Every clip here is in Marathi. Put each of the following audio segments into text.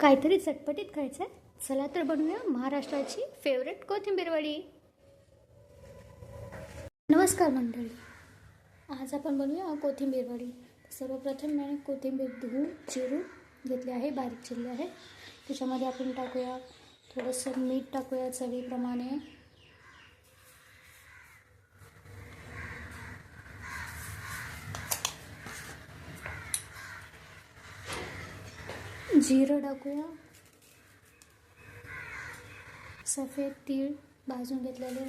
काहीतरी चटपटीत खायचं आहे चला तर बनवूया महाराष्ट्राची फेवरेट कोथिंबीर वडी. नमस्कार मंडळी. आज आपण बनवूया कोथिंबीर वडी. सर्वप्रथम मी कोथिंबीर धुवून चिरून घेतली आहे. बारीक चिरली आहे. त्याच्यामध्ये आपण टाकूया थोडंसं मीठ टाकूया चवीप्रमाणे. जिरं टाकूया. सफेद तीळ भाजून घेतलेले.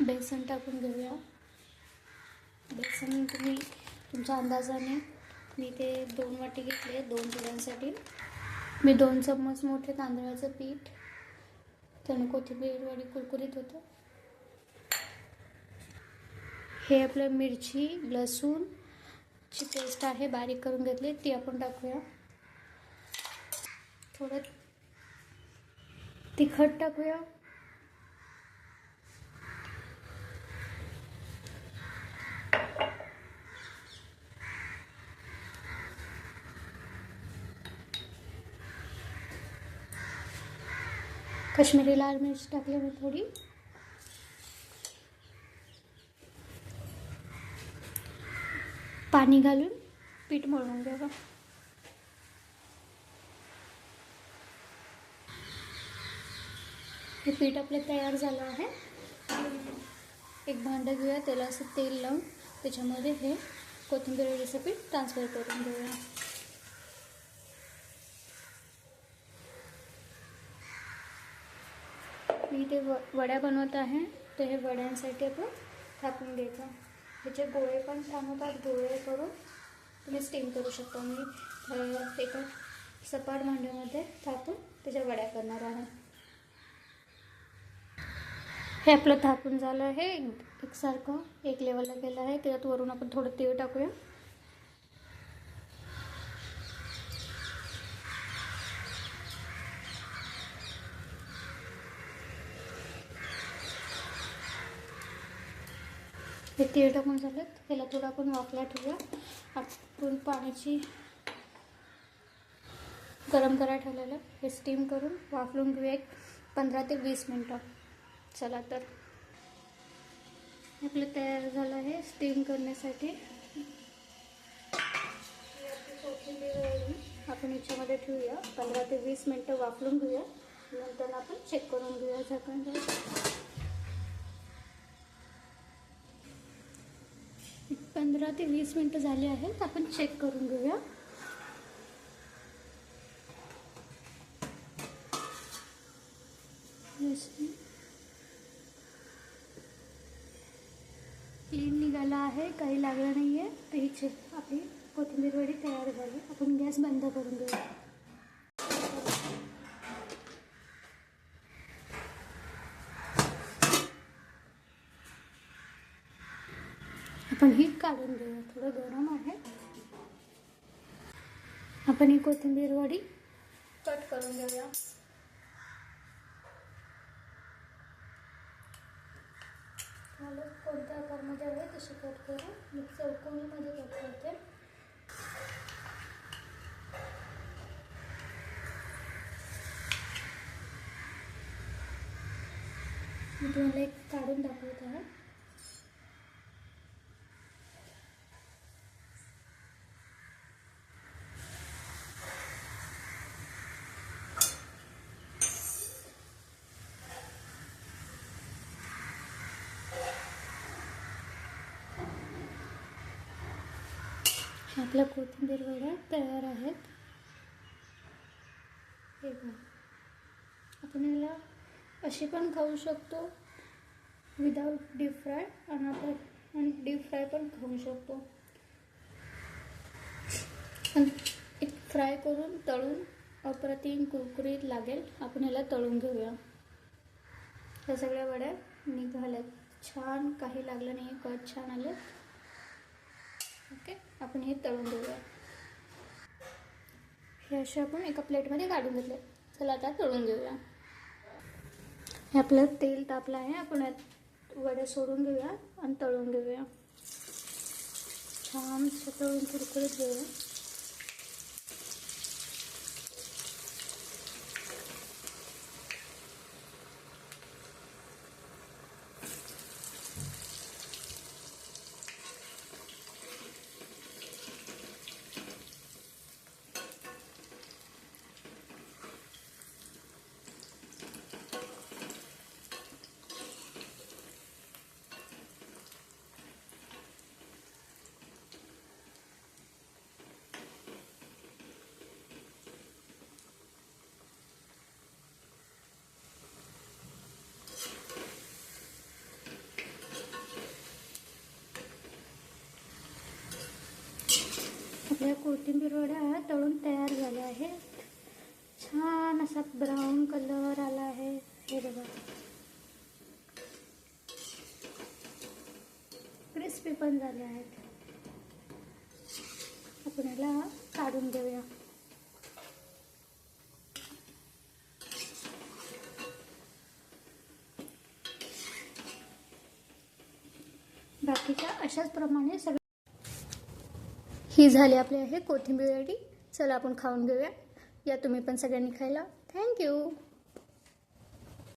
बेसन टाकून घेऊया. बेसन तुम्ही तुमच्या अंदाजाने मी ते दोन वाटी घेतले दोन किलोसाठी मी दोन चम्मच मोठे तांदळाचं पीठ त्यानं कोथिंबीरवडी कुरकुरीत होतं. हे आपलं मिरची लसूण ची पेस्ट आहे बारीक करून घेतली ती आपण टाकूया. थोडं तिखट टाकूया. कश्मीरी लाल मिरची टाकली मी थोडी. पाणी घालून पीठ मळून घ्यावं. हे पीठ आपलं तयार झालं आहे. एक भांडं घेऊया, त्याला असं तेल लावून त्याच्यामध्ये हे कोथिंबीर वडीचं पीठ ट्रान्सफर करून घेऊया. मी ते वड्या बनवत आहे, तर हे वड्यांसाठी आपण थापून ह्याचे गोळे पण छान होतात. गोळे करून तुम्ही स्टीम करू शकता. मी एका सपाट भांड्यामध्ये थापून त्याच्या वड्या करणार आहे. हे आपलं थापून झालं. आहे एकसारखं एक लेवलला केलं आहे. त्याच्यात वरून आपण थोडं तीळ टाकूया. हे तीळ टाकून झालं. त्याला थोडं आपण वाफला ठेवूया. आपण पाण्याची गरम करायला ठेवलेलं हे स्टीम करून वाफलून घेऊया एक पंधरा ते वीस मिनटं. चला तर. आपलं तयार झालं आहे स्टीम करण्यासाठी. आपण याच्यामध्ये ठेवूया. पंधरा ते वीस मिनटं वाफलून घेऊया नंतर आपण चेक करून घेऊया झाकण. पंधरा ते वीस मिनटं झाली आहेत. आपण चेक करून घेऊया. क्लीन निघाला आहे. काही लागलं नाही आहे ही चेक आपली कोथिंबीर वडी तयार झाली. आपण गॅस बंद करून घेऊया. आपण ही काढून घेऊया थोडं गरम आहे. आपण ही कोथिंबीर वडी कट करून घेऊया. मला कोणत्या आकारमध्ये हवे तसे कट करू मी चौकोनीमध्ये कट करते. मी तुम्हाला एक काढून दाखवत आहे. आपल्या कोथिंबीर वड्या तयार आहेत. हे बघा. आपण याला अशी पण खाऊ शकतो विदाऊट डीप फ्राय आणि आपण डीप फ्राय पण खाऊ शकतो. एक फ्राय करून तळून अप्रतिम कुरकुरीत लागेल. आपण याला तळून घेऊया. ह्या सगळ्या वड्या निघाल्यात. छान काही लागलं नाही कट छान आले ओके? आपण हे तळून देऊया. हे असे आपण एका प्लेटमध्ये काढून घेतले. चला आता तळून घेऊया. हे आपलं तेल तापलं आहे. आपण यात वड्या सोडून घेऊया आणि तळून घेऊया. छान तळून कुरकुरीत घेऊया. आपल्या कोथिंबीर वड्या तळून तयार झाल्या आहेत. छान असा ब्राऊन कलर आला आहे. हे बघा. क्रिस्पी पण झाले आहेत. आपण याला काढून घेऊया. बाकीच्या अशाच प्रमाणे सगळं ही झाली आपली आहे कोथिंबीर रेडी. चला आपण खाऊन घेऊया. या तुम्ही पण सगळ्यांनी खायला. थँक्यू